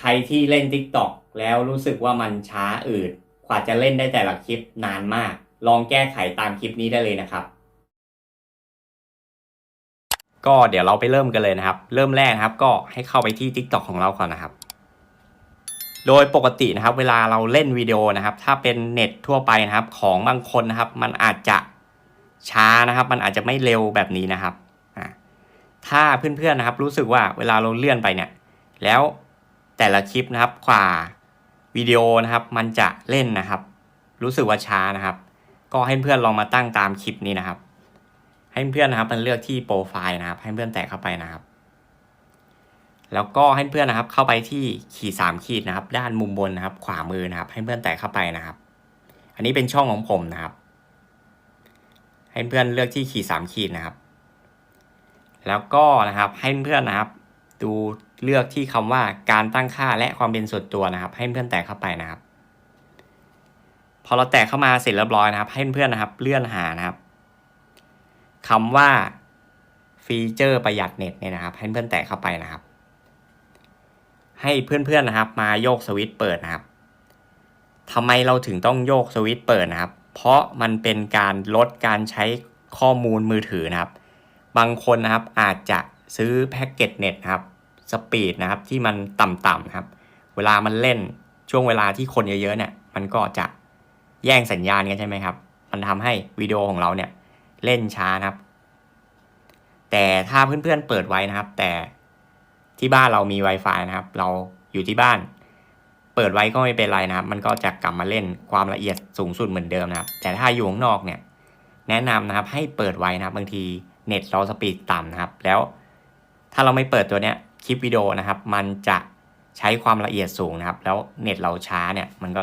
ใครที่เล่น TikTok แล้วรู้สึกว่ามันช้าอืดกว่าจะเล่นได้แต่ละคลิปนานมาก ลองแก้ไขตามคลิปนี้ได้เลยนะครับ ก็เดี๋ยวเราไปเริ่มกันเลยนะครับ เริ่มแรกครับก็ให้เข้าไปที่ TikTok ของเราก่อนนะครับ โดยปกตินะครับ เวลาเราเล่นวิดีโอนะครับ ถ้าเป็นเน็ตทั่วไปนะครับ ของบางคนนะครับ มันอาจจะช้านะครับ มันอาจจะไม่เร็วแบบนี้นะครับอ่าถ้าเพื่อนๆนะครับ รู้สึกว่าเวลาเราเลื่อนไปเนี่ย แล้ว แต่ละคลิปนะครับกว่าวิดีโอนะครับ มันจะเล่นนะครับ รู้สึกว่าช้านะครับ ก็ให้เพื่อนลองมาตั้งตามคลิปนี้นะครับ ให้เพื่อนนะครับมันเลือกที่โปรไฟล์นะครับ ให้เพื่อนแตะเข้าไปนะครับ แล้วก็ให้เพื่อนนะครับ เข้าไปที่ขีดสามขีดนะครับ ด้านมุมบนนะครับ ขวามือนะครับ ให้เพื่อนแตะเข้าไปนะครับ อันนี้เป็นช่องของผมนะครับ ให้เพื่อนเลือกที่ขีดสามขีดนะครับ แล้วก็นะครับให้เพื่อนนะครับ ดู เลือกที่คำว่าการตั้งค่าและความเป็นส่วนตัวนะครับ ให้เพื่อนแตะเข้าไปนะครับ พอเราแตะเข้ามาเสร็จเรียบร้อยนะครับ ให้เพื่อนนะครับเลื่อนหานะครับคำว่าฟีเจอร์ประหยัดเน็ตเนี่ยนะครับ ให้เพื่อนแตะเข้าไปนะครับ ให้เพื่อนๆนะครับ มาโยกสวิตช์เปิดนะครับทำไมเราถึงต้องโยกสวิตช์เปิดนะครับ เพราะมันเป็นการลดการใช้ข้อมูลมือถือนะครับ บางคนนะครับอาจจะซื้อแพ็กเกจเน็ตนะครับ สปีดนะครับที่มันต่ำๆนะครับ เวลามันเล่นช่วงเวลาที่คนเยอะๆเนี่ย มันก็จะแย่งสัญญาณกันใช่ไหมครับ มันทำให้วิดีโอของเราเนี่ยเล่นช้านะครับ แต่ถ้าเพื่อนๆเปิดไว้นะครับ แต่ที่บ้านเรามี Wi-Fi นะครับ เราอยู่ที่บ้าน เปิดไว้ก็ไม่เป็นไรนะครับ มันก็จะกลับมาเล่นความละเอียดสูงสุดเหมือนเดิมนะครับ แต่ถ้าอยู่ข้างนอกเนี่ย แนะนำนะครับให้เปิดไว้นะครับบางทีเน็ตเราสปีดต่ำนะครับ แล้วถ้าเราไม่เปิดตัวเนี้ย คลิปวิดีโอนะครับ มันจะใช้ความละเอียดสูงนะครับ แล้วเน็ตเราช้าเนี่ยมันก็